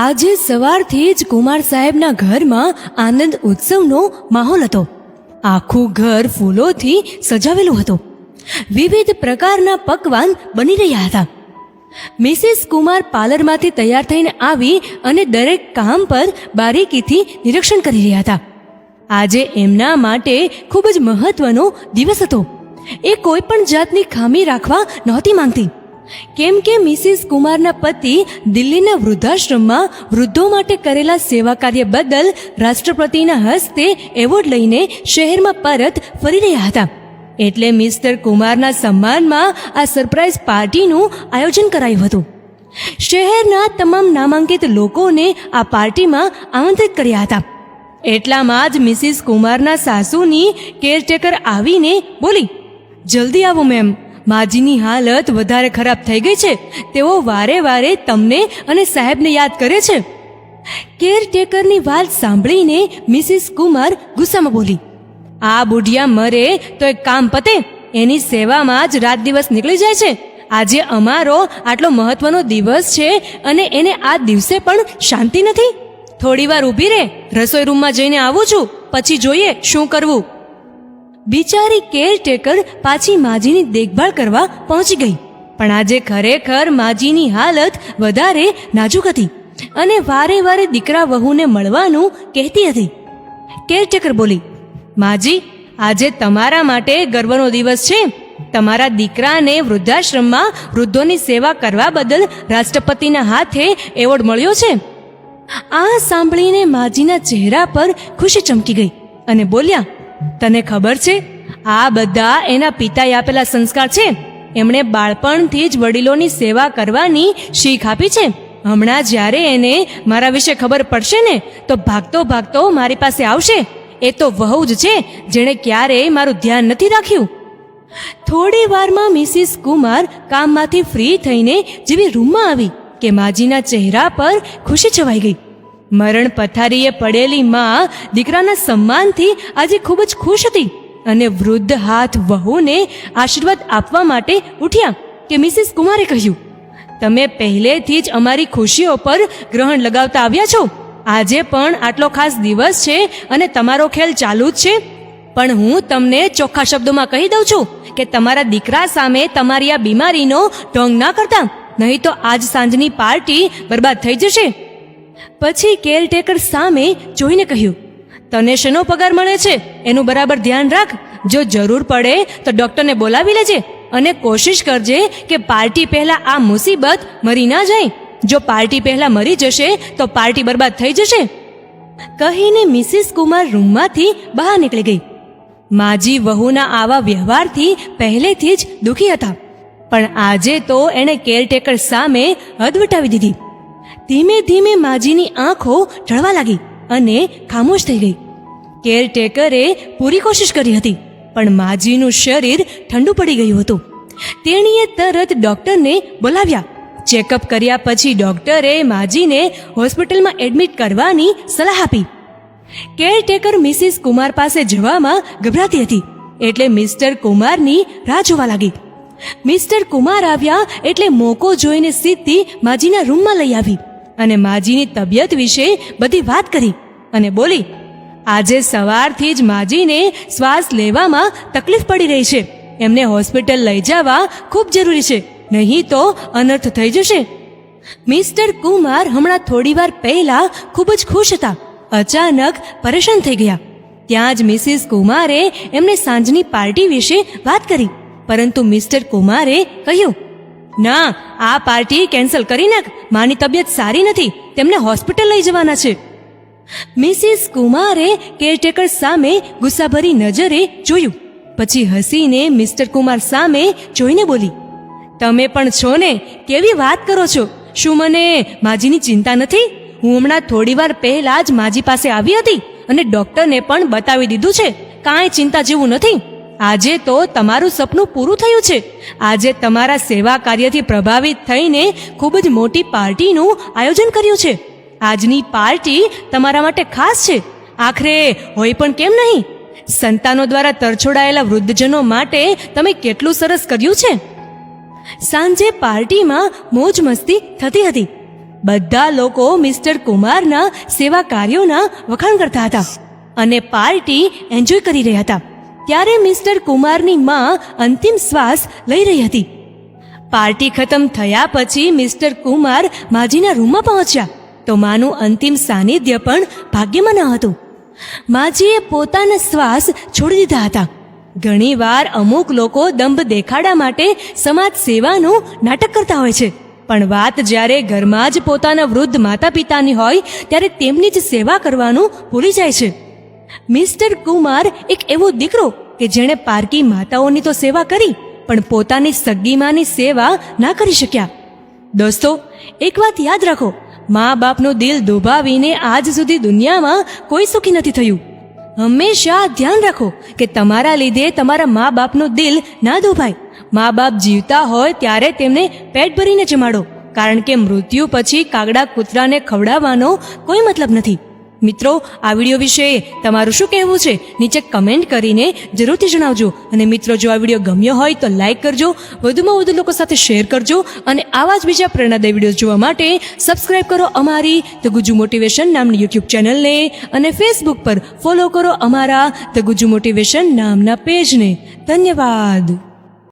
આજે સવારથી જ કુમાર સાહેબના ઘરમાં આનંદ ઉત્સવનો માહોલ હતો. આખું ઘર ફૂલોથી સજાવેલું હતું. વિવિધ પ્રકારના પકવાન બની રહ્યા હતા. મિસિસ કુમાર પાર્લરમાંથી તૈયાર થઈને આવી અને દરેક કામ પર બારીકીથી નિરીક્ષણ કરી રહ્યા હતા. આજે એમના માટે ખૂબ જ મહત્વનો દિવસ હતો. એ કોઈ પણ જાતની ખામી રાખવા નહોતી માંગતી. કેમ કે મિસિસ કુમારના પતિ દિલ્હીના વૃદ્ધાશ્રમમાં વૃદ્ધો માટે કરેલા સેવા કાર્ય બદલ રાષ્ટ્રપતિના હસ્તે એવોર્ડ લઈને શહેરમાં પરત ફરી રહ્યા હતા. એટલે મિસ્ટર કુમારના સન્માનમાં આ સરપ્રાઇઝ પાર્ટીનું આયોજન કરાયું હતું. શહેરના તમામ નામાંકિત લોકોને આ પાર્ટીમાં આમંત્રિત કર્યા હતા. એટલામાં જ મિસિસ કુમારના સાસુની કેરટેકર આવીને બોલી, જલ્દી આવો, મેમ. માજીની હાલત વધારે ખરાબ થઈ ગઈ છે. તેઓ વારે વારે તમને અને સાહેબને યાદ કરે છે. કેરટેકરની વાત સાંભળીને મિસિસ કુમાર ગુસ્સામાં બોલી, આ બુઢિયા મરે તો એક કામ પતે. એની સેવામાં જ રાત દિવસ નીકળી જાય છે. આજે અમારો આટલો મહત્વનો દિવસ છે અને એને આ દિવસે પણ શાંતિ નથી. થોડી વાર ઊભી રહે રસોઈ રૂમમાં જઈને આવું છું. પછી જોઈએ શું કરવું. બિચારી કેરટેકર પાછી માજીની દેખભાળ કરવા પહોંચી ગઈ. પણ આજે ખરેખર માજીની હાલત વધારે નાજુક હતી અને વારે વારે દીકરા વહુને મળવાનું કહેતી હતી. કેરટેકર બોલી, માજી, આજે તમારા માટે ગર્વનો દિવસ છે. તમારા દીકરાને વૃદ્ધાશ્રમમાં વૃદ્ધોની સેવા કરવા બદલ રાષ્ટ્રપતિના હાથે એવોર્ડ મળ્યો છે. આ સાંભળીને માજીના ચહેરા પર ખુશી ચમકી ગઈ અને બોલ્યા તને ખબર છે? આ બધા એના પિતાએ આપેલા સંસ્કાર છે. એમણે બાળપણથી જ વડીલોની સેવા કરવાની શીખ આપી છે. હમણાં જ્યારે એને મારા વિશે ખબર પડશે ને, તો ભાગતો ભાગતો મારી પાસે આવશે. એ તો વહુ જ છે, જેણે ક્યારેય મારું ધ્યાન નથી રાખ્યું. થોડી વારમાં મિસિસ કુમાર કામમાંથી ફ્રી થઈને જેવી રૂમમાં આવી, કે માજીના ચહેરા પર ખુશી છવાઈ ગઈ. મરણ પથારીએ પડેલી માં દીકરાના સન્માનથી આજે ખૂબ જ ખુશ હતી અને વૃદ્ધ હાથ વહુને આશીર્વાદ આપવા માટે ઉઠ્યા કે મિસિસ કુમારે કહ્યું, તમે પહેલેથી જ અમારી ખુશીઓ પર ગ્રહણ લગાવતા આવ્યા છો. આજે પણ આટલો ખાસ દિવસ છે અને તમારો ખેલ ચાલુ જ છે. પણ હું તમને ચોખ્ખા શબ્દોમાં કહી દઉં છું કે તમારા દીકરા સામે તમારી આ બીમારીનો ઢોંગ ના કરતા, નહીં તો આજ સાંજની પાર્ટી બરબાદ થઈ જશે. પછી કેરટેકર સામે જોઈને કહ્યું, તને શેનો પગાર મળે છે? એનું બરાબર ધ્યાન રાખ. જો જરૂર પડે તો ડૉક્ટરને બોલાવી લેજે અને કોશિશ કરજે કે પાર્ટી પહેલા આ મુસીબત મરી ના જાય. જો પાર્ટી પહેલા મરી જશે તો પાર્ટી બરબાદ થઈ જશે. કહીને મિસિસ કુમાર રૂમમાંથી બહાર નીકળી ગઈ. માજી વહુના આવા વ્યવહારથી પહેલેથી જ દુખી હતા. પણ આજે તો એણે કેરટેકર સામે હદ વટાવી દીધી. ધીમે ધીમે માજીની આંખો ઢળવા લાગી અને ખામોશ થઈ ગઈ. કેરટેકરે પૂરી કોશિશ કરી હતી, પણ માજીનું શરીર ઠંડુ પડી ગયું હતું. તેણીએ તરત ડોક્ટરને બોલાવ્યા. ચેકઅપ કર્યા પછી ડોક્ટરે માજીને હોસ્પિટલમાં એડમિટ કરવાની સલાહ આપી. કેરટેકર મિસિસ કુમાર પાસે જવામાં ગભરાતી હતી, એટલે મિસ્ટર કુમારની રાહ જોવા લાગી. મિસ્ટર કુમાર આવ્યા એટલે મોકો જોઈને સીધી માજીના રૂમમાં લઈ આવી. અને માજીની તબિયત વિશે બધી વાત કરી અને બોલી, આજે સવારથી જ માજીને શ્વાસ લેવામાં તકલીફ પડી રહી છે. એમને હોસ્પિટલ લઈ જવા ખૂબ જરૂરી છે. નહીં તો અનર્થ થઈ જશે. મિસ્ટર કુમાર હમણાં થોડીવાર પહેલા ખૂબ જ ખુશ હતા. અચાનક પરેશાન થઈ ગયા. ત્યાં જ મિસિસ કુમારે એમને સાંજની પાર્ટી વિશે વાત કરી. પરંતુ મિસ્ટર કુમારે કહ્યું ના, આ પાર્ટી કેન્સલ કરી નાખ માની તબિયત સારી નથી, તેમને હોસ્પિટલ લઈ જવાના છે. મિસિસ કુમારે કેરટેકર સામે ગુસ્સાભરી નજરે જોયું. પછી હસીને મિસ્ટર કુમાર સામે જોઈને બોલી, તમે પણ છો ને, કેવી વાત કરો છો? શું મને માજીની ચિંતા નથી? હું હમણાં થોડીવાર પહેલા જ માજી પાસે આવી હતી અને ડોક્ટરને પણ બતાવી દીધું છે. કાંઈ ચિંતા જેવું નથી. આજે તો તમારું સપનું પૂરું થયું છે. આજે તમારા સેવા કાર્યથી પ્રભાવિત થઈને ખૂબ જ મોટી પાર્ટીનું આયોજન કર્યું છે. આજની પાર્ટી તમારા માટે ખાસ છે. આખરે હોય પણ કેમ નહીં? સંતાનો દ્વારા તરછોડાયેલા વૃદ્ધજનો માટે તમે કેટલું સરસ કર્યું છે. સાંજે પાર્ટીમાં મોજ મસ્તી થતી હતી. બધા લોકો મિસ્ટર કુમારના સેવા કાર્યોના વખાણ કરતા હતા અને પાર્ટી એન્જોય કરી રહ્યા હતા. ત્યારે મિસ્ટર કુમારની માં અંતિમ શ્વાસ લઈ રહી હતી. પાર્ટી ખતમ થયા પછી મિસ્ટર કુમાર માજીના રૂમમાં પહોંચ્યા. તો માનું અંતિમ સાનિધ્ય પણ ભાગ્યમાં ન હતું. માજીએ પોતાના શ્વાસ છોડી દીધા હતા. ઘણીવાર અમુક લોકો દંભ દેખાડા માટે સમાજ સેવાનું નાટક કરતા હોય છે. પણ વાત જ્યારે ઘરમાં જ પોતાના વૃદ્ધ માતા પિતાની હોય, ત્યારે તેમની જ સેવા કરવાનું ભૂલી જાય છે. મિસ્ટર કુમાર એક એવો દીકરો કે જેણે પારકી માતાઓની તો સેવા કરી, પણ પોતાની સગીમાની સેવા ના કરી શક્યા. દોસ્તો, એક વાત યાદ રાખો મા બાપનું દિલ દુભાવીને આજ સુધી દુનિયામાં કોઈ સુખી નથી થયું. હંમેશા ધ્યાન રાખો કે તમારા લીધે તમારા મા બાપનું દિલ ના દુભાય. મા બાપ જીવતા હોય ત્યારે તેમને પેટ ભરીને જમાડો, કારણ કે મૃત્યુ પછી કાગડા કૂતરાને ખવડાવવાનો કોઈ મતલબ નથી. મિત્રો, આ વીડિયો વિશે તમારું શું કહેવું છે? નીચે કમેન્ટ કરીને જરૂરથી જણાવજો. અને મિત્રો, જો આ વીડિયો ગમ્યો હોય તો લાઈક કરજો, વધુમાં વધુ લોકો સાથે શેર કરજો, અને આવા જ બીજા પ્રેરણાદાયી વીડિયો જોવા માટે સબસ્ક્રાઇબ કરો અમારી ધ ગુજુ મોટિવેશન નામની યુટ્યુબ ચેનલને અને ફેસબુક પર ફોલો કરો અમારા ધ ગુજુ મોટિવેશન નામના પેજને ધન્યવાદ.